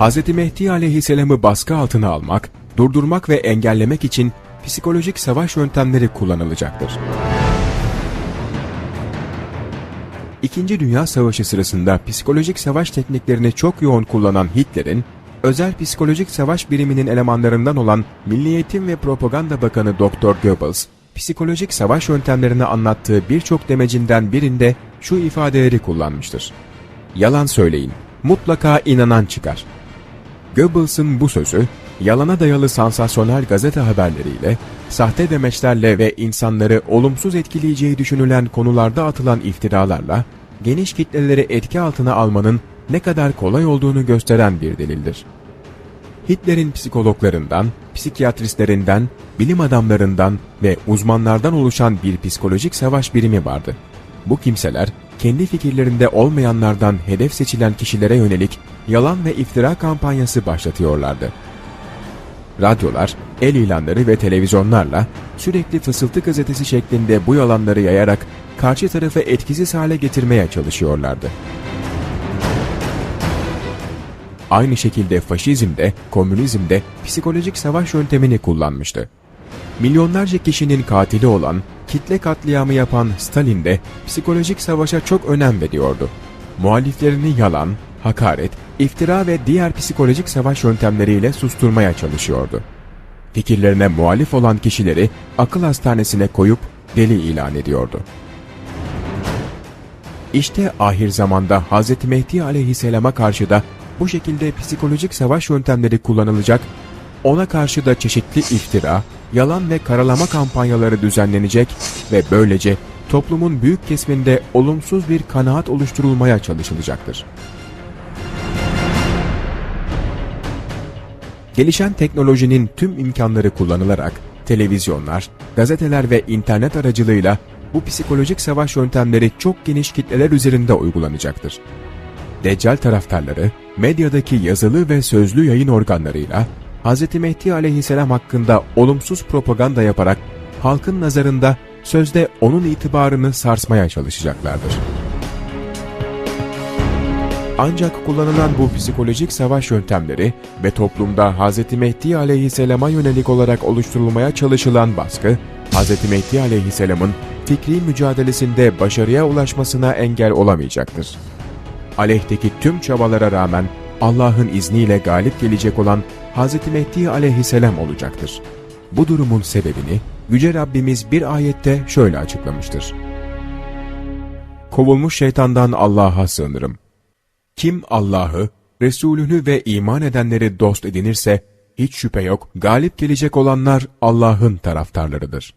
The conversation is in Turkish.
Hz. Mehdi aleyhisselamı baskı altına almak, durdurmak ve engellemek için psikolojik savaş yöntemleri kullanılacaktır. İkinci Dünya Savaşı sırasında psikolojik savaş tekniklerini çok yoğun kullanan Hitler'in, özel psikolojik savaş biriminin elemanlarından olan Milli Eğitim ve Propaganda Bakanı Dr. Goebbels, psikolojik savaş yöntemlerini anlattığı birçok demecinden birinde şu ifadeleri kullanmıştır. Yalan söyleyin, mutlaka inanan çıkar. Goebbels'ın bu sözü, yalana dayalı sansasyonel gazete haberleriyle, sahte demeçlerle ve insanları olumsuz etkileyeceği düşünülen konularda atılan iftiralarla, geniş kitleleri etki altına almanın ne kadar kolay olduğunu gösteren bir delildir. Hitler'in psikologlarından, psikiyatristlerinden, bilim adamlarından ve uzmanlardan oluşan bir psikolojik savaş birimi vardı. Bu kimseler, kendi fikirlerinde olmayanlardan hedef seçilen kişilere yönelik yalan ve iftira kampanyası başlatıyorlardı. Radyolar, el ilanları ve televizyonlarla sürekli fısıltı gazetesi şeklinde bu yalanları yayarak karşı tarafı etkisiz hale getirmeye çalışıyorlardı. Aynı şekilde faşizm de, komünizm de psikolojik savaş yöntemini kullanmıştı. Milyonlarca kişinin katili olan, kitle katliamı yapan Stalin de psikolojik savaşa çok önem veriyordu. Muhaliflerini yalan, hakaret, iftira ve diğer psikolojik savaş yöntemleriyle susturmaya çalışıyordu. Fikirlerine muhalif olan kişileri akıl hastanesine koyup deli ilan ediyordu. İşte ahir zamanda Hz. Mehdi aleyhisselama karşı da bu şekilde psikolojik savaş yöntemleri kullanılacak, ona karşı da çeşitli iftira, yalan ve karalama kampanyaları düzenlenecek ve böylece toplumun büyük kesiminde olumsuz bir kanaat oluşturulmaya çalışılacaktır. Gelişen teknolojinin tüm imkanları kullanılarak televizyonlar, gazeteler ve internet aracılığıyla bu psikolojik savaş yöntemleri çok geniş kitleler üzerinde uygulanacaktır. Deccal taraftarları, medyadaki yazılı ve sözlü yayın organlarıyla Hz. Mehdi aleyhisselam hakkında olumsuz propaganda yaparak halkın nazarında sözde onun itibarını sarsmaya çalışacaklardır. Ancak kullanılan bu psikolojik savaş yöntemleri ve toplumda Hz. Mehdi aleyhisselama yönelik olarak oluşturulmaya çalışılan baskı, Hz. Mehdi aleyhisselamın fikri mücadelesinde başarıya ulaşmasına engel olamayacaktır. Aleyhteki tüm çabalara rağmen Allah'ın izniyle galip gelecek olan Hz. Mehdi aleyhisselam olacaktır. Bu durumun sebebini Yüce Rabbimiz bir ayette şöyle açıklamıştır. Kovulmuş şeytandan Allah'a sığınırım. Kim Allah'ı, Resulünü ve iman edenleri dost edinirse, hiç şüphe yok galip gelecek olanlar Allah'ın taraftarlarıdır.